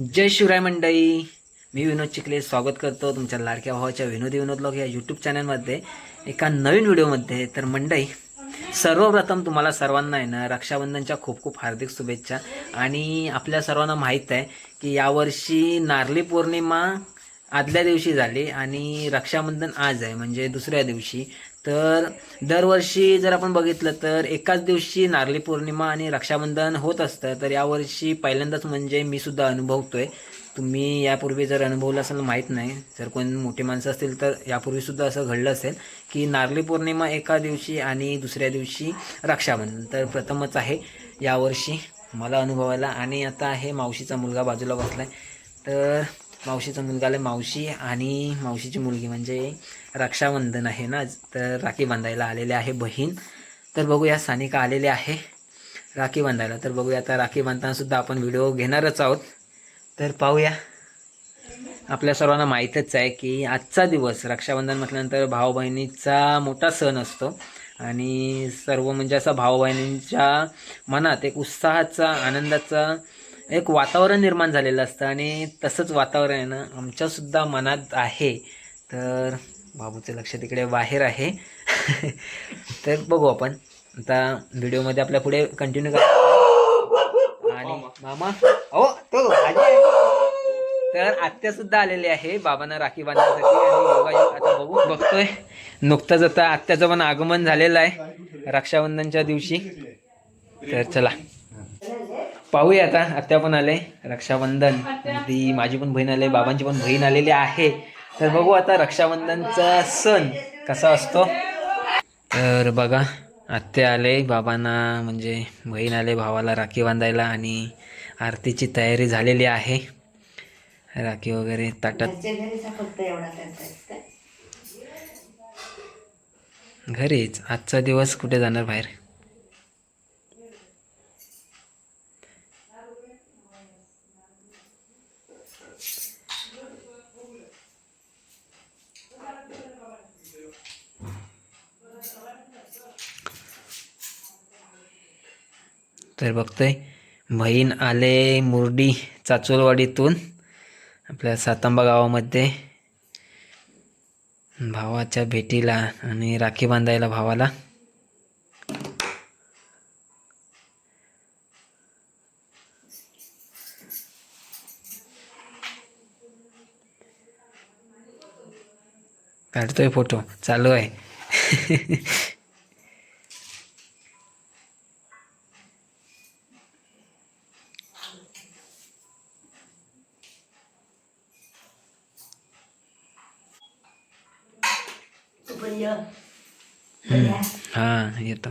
जय शिवराय मंडई मी विनोद चिखले स्वागत करतो तुमच्या लाडक्या भावाच्या विनोदी विनोद लोक या यूट्यूब चॅनलमध्ये एका नवीन व्हिडिओमध्ये तर मंडई सर्वप्रथम तुम्हाला सर्वांना आहे ना रक्षाबंधनच्या खूप खूप हार्दिक शुभेच्छा. आणि आपल्या सर्वांना माहीत आहे की यावर्षी नारली पौर्णिमा आदल्या दिवशी झाली आणि रक्षाबंधन आज आहे म्हणजे दुसऱ्या दिवशी. तर दरवर्षी जर आपण बघितलं तर एकाच दिवशी नारळी पौर्णिमा आणि रक्षाबंधन होत असतं तर यावर्षी पहिल्यांदाच म्हणजे मी सुद्धा अनुभवतोय. तुम्ही यापूर्वी जर अनुभवलं असेल माहीत नाही. जर कोण मोठी माणसं असतील तर यापूर्वीसुद्धा असं घडलं असेल की नारळी पौर्णिमा एका दिवशी आणि दुसऱ्या दिवशी रक्षाबंधन. तर प्रथमच आहे यावर्षी मला अनुभवायला. आणि आता आहे मावशीचा मुलगा बाजूला बसला आहे तर मावशीचा मुलगा आला मावशी आणि मावशीची मुलगी म्हणजे रक्षाबंधन आहे ना तर राखी बांधायला आलेले आहे बहीण. तर बघूया सानिका आलेले आहे राखी बांधायला. तर बघूया आता राखी बांधताना सुद्धा आपण व्हिडिओ घेणारच आहोत. तर पाहूया. आपल्या सर्वांना माहीतच आहे की आजचा दिवस रक्षाबंधन म्हटल्यानंतर भाऊ बहिणीचा मोठा सण असतो. आणि सर्व म्हणजे असा भाऊ बहिणींच्या मनात एक उत्साहाचा आनंदाचा एक वातावरण निर्माण झालेलं असतं आणि तसंच वातावरण आहे ना आमच्यासुद्धा मनात आहे. तर बाबूचं लक्ष तिकडे बाहेर आहे. तर बघू आपण. आता व्हिडिओमध्ये आपल्या पुढे कंटिन्यू करा आणि मामा ओ तो तर आत्या सुद्धा आलेली आहे बाबांना राखी बांधण्यासाठी आणि योगायोग आता बघू. बघतोय. नुकतंच आता आत्याचं पण आगमन झालेलं आहे रक्षाबंधनच्या दिवशी. तर चला. पाहूया आता. आत्या पण आले. रक्षाबंधन. ती माझी पण बहीण आले बाबांची पण बहीण आलेली आहे. तर बघू आता रक्षाबंधनचा सण कसा असतो. तर बघा आत्या आले बाबांना म्हणजे बहीण आले भावाला राखी बांधायला आणि आरतीची तयारी झालेली आहे. राखी वगैरे ताटात. घरीच. आजचा दिवस कुठे जाणार बाहेर? तर बघतोय. बहीण आले मुर्डी चाचोलवाडीतून आपल्या सातांबा गावामध्ये. भावाच्या भेटीला आणि राखी बांधायला भावाला. काढतोय फोटो. चालू आहे. ये. हां येतो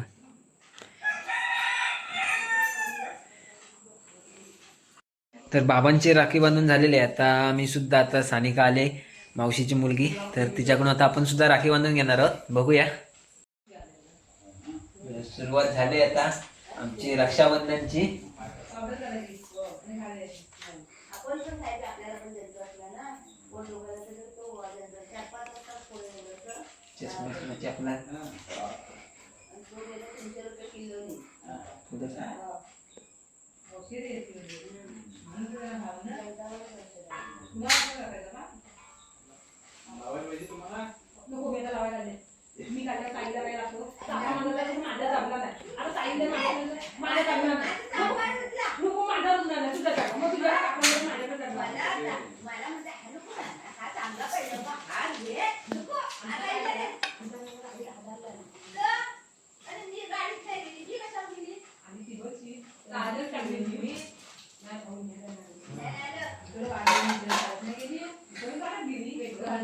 तर बाबांची राखी बांधून झालेली आता मी सुद्धा आता सानिका आले. मावशीची मुलगी. तर तिच्याकडून आता आपण सुद्धा राखी बांधून घेणार आहोत. बघूया. सुरुवात झाली आता आमची रक्षाबंधनची. चष्मा चपला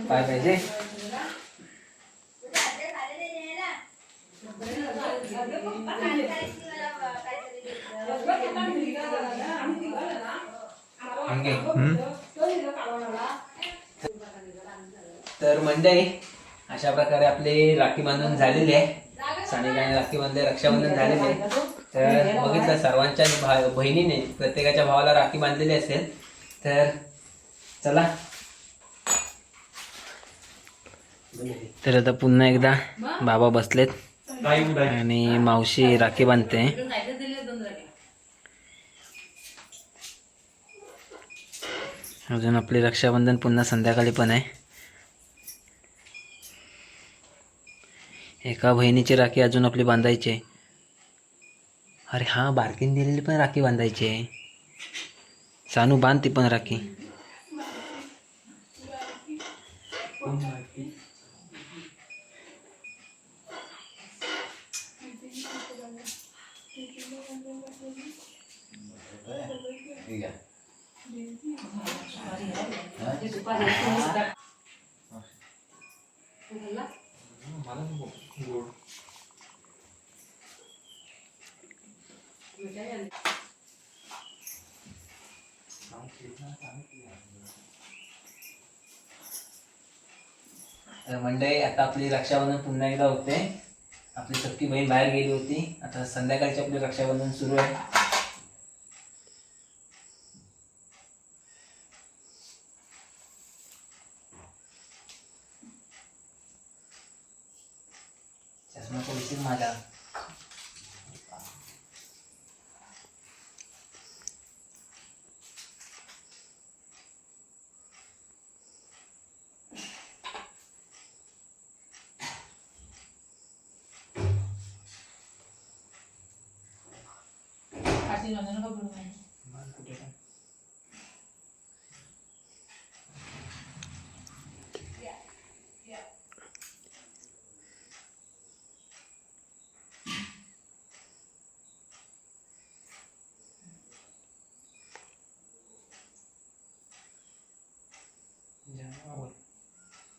काय पाहिजे तर मंडळी अशा प्रकारे आपली राखी बांधून झालेली आहे. सानिकाने राखी बांधले रक्षाबंधन झालेले आहे. तर बघितलं सर्वांच्या बहिणीने प्रत्येकाच्या भावाला राखी बांधलेली असेल. तर चला. तर आता पुन्हा एकदा बाबा बसलेत. आणि मावशी राखी बांधते. अजून आपले रक्षाबंधन पुन्हा संध्याकाळी पण आहे. एका बहिणीची राखी अजून आपली बांधायची आहे. अरे हां बारकीन दिलेली पण राखी बांधायची आहे. सानू बांध ती पण राखी तर मंडळी आता आपली रक्षाबंधन पुन्हा एकदा होते. आपली सक्की बहीण बाहेर गेली होती. आता संध्याकाळची आपली रक्षाबंधन सुरू आहे. चष्मा पोलिसीन माझा.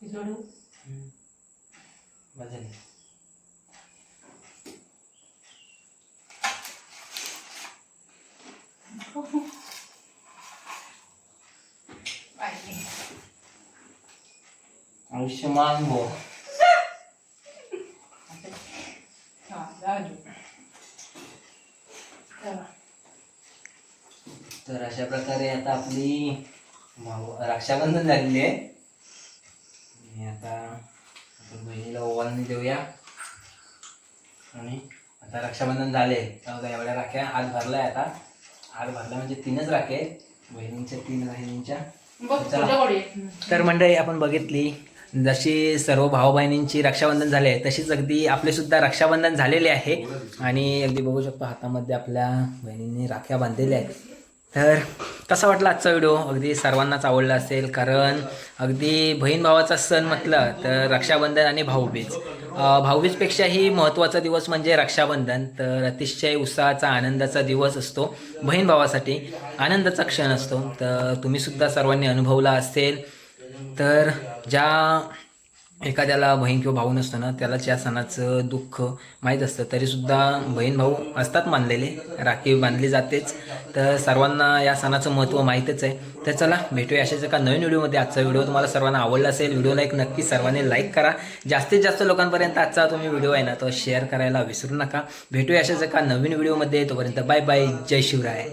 बदल आयुष्यमान भो. तर अशा प्रकारे आता आपली भाऊ- रक्षाबंधन झालेली आहे. आणि आता आपण बहिणीला ओवाळणी देऊया. आणि आता रक्षाबंधन झाले. तर एवढ्या राख्या हात भरलाय आता. हात भरला म्हणजे तीनच राखे. बहिणींच्या तीन बहिणींच्या तर मंडळी आपण बघितली जशी सर्व भाऊ बहिणींची रक्षाबंधन झाले आहे तशीच अगदी आपले सुद्धा रक्षाबंधन झालेले आहे. आणि अगदी बघू शकतो हातामध्ये आपल्या बहिणींनी राख्या बांधलेल्या आहेत. तर कसा वाटला आजचा व्हिडिओ? अगदी सर्वांनाच आवडला असेल कारण अगदी बहीण भावाचा सण म्हटलं तर रक्षाबंधन आणि भाऊबीज. भाऊबीजपेक्षाही महत्त्वाचा दिवस म्हणजे रक्षाबंधन. तर अतिशय उत्साहाचा आनंदाचा दिवस असतो बहीण भावासाठी. आनंदाचा क्षण असतो. तर तुम्हीसुद्धा सर्वांनी अनुभवला असेल. तर ज्या एखाद्याला बहीण किंवा भाऊ नसतो ना त्याला या सणाचं दुःख माहीत असतं तरीसुद्धा बहीण भाऊ असतात मानलेले राखी बांधली जातेच. तर सर्वांना या सणाचं महत्त्व माहीतच आहे. तर चला भेटूया अशाच एका नवीन व्हिडिओमध्ये. आजचा व्हिडिओ तुम्हाला सर्वांना आवडला असेल व्हिडिओला एक नक्की सर्वांनी लाईक करा. जास्तीत जास्त लोकांपर्यंत आजचा तुम्ही व्हिडिओ आहे ना तो शेअर करायला विसरू नका. भेटूया अशाच एका नवीन व्हिडिओमध्ये. तोपर्यंत बाय बाय जय शिवराय.